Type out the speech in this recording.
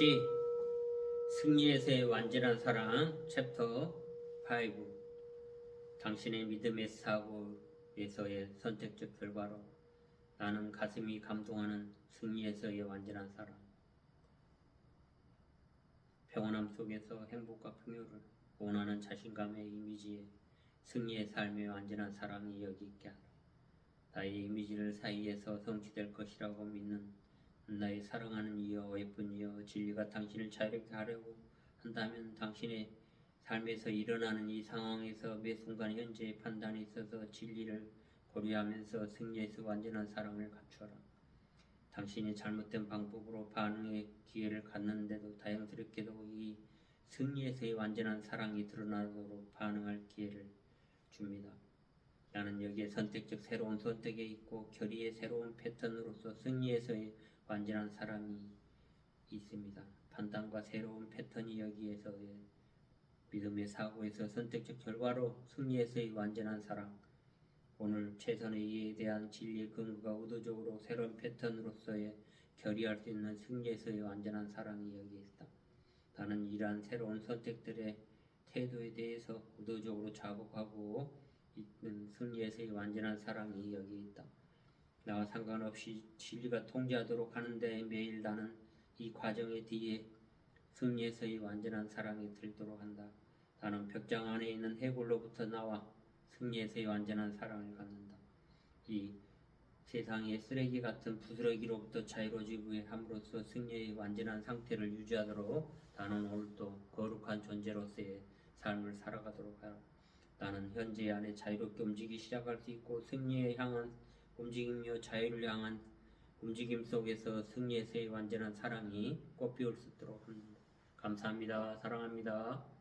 시 승리에서의 완전한 사랑 챕터 5 당신의 믿음의 사고에서의 선택적 결과로 나는 가슴이 감동하는 승리에서의 완전한 사랑 평온함 속에서 행복과 풍요를 원하는 자신감의 이미지에 승리의 삶의 완전한 사랑이 여기 있게 하라. 나의 이미지를 사이에서 성취될 것이라고 믿는 나의 사랑하는 이여 예쁜 진리가 당신을 자유롭게 하려고 한다면 당신의 삶에서 일어나는 이 상황에서 매 순간 현재의 판단에 있어서 진리를 고려하면서 승리에서 완전한 사랑을 갖추어라. 당신이 잘못된 방법으로 반응의 기회를 갖는데도 다행스럽게도 이 승리에서의 완전한 사랑이 드러나도록 반응할 기회를 줍니다. 나는 여기에 선택적 새로운 선택에 있고 결의의 새로운 패턴으로서 승리에서의 완전한 사랑이 있습니다. 판단과 새로운 패턴이 여기에서의 믿음의 사고에서 선택적 결과로 승리에서의 완전한 사랑 오늘 최선의 이해에 대한 진리의 근거가 의도적으로 새로운 패턴으로서의 결의할 수 있는 승리에서의 완전한 사랑이 여기에 있다. 나는 이러한 새로운 선택들의 태도에 대해서 의도적으로 자복하고 있는 승리에서의 완전한 사랑이 여기 있다. 나와 상관없이 진리가 통제하도록 하는데 매일 나는 이 과정의 뒤에 승리에서의 완전한 사랑이 들도록 한다. 나는 벽장 안에 있는 해골로부터 나와 승리에서의 완전한 사랑을 갖는다. 이 세상의 쓰레기 같은 부스러기로부터 자유로워지게 함으로써 승리의 완전한 상태를 유지하도록 나는 오늘도 거룩한 존재로서의 삶을 살아가도록 하라. 나는 현재 안에 자유롭게 움직이기 시작할 수 있고 승리에 향한 움직이며 자유를 향한 움직임 속에서 승리에서의 완전한 사랑이 꽃피울 수 있도록 합니다. 감사합니다. 사랑합니다.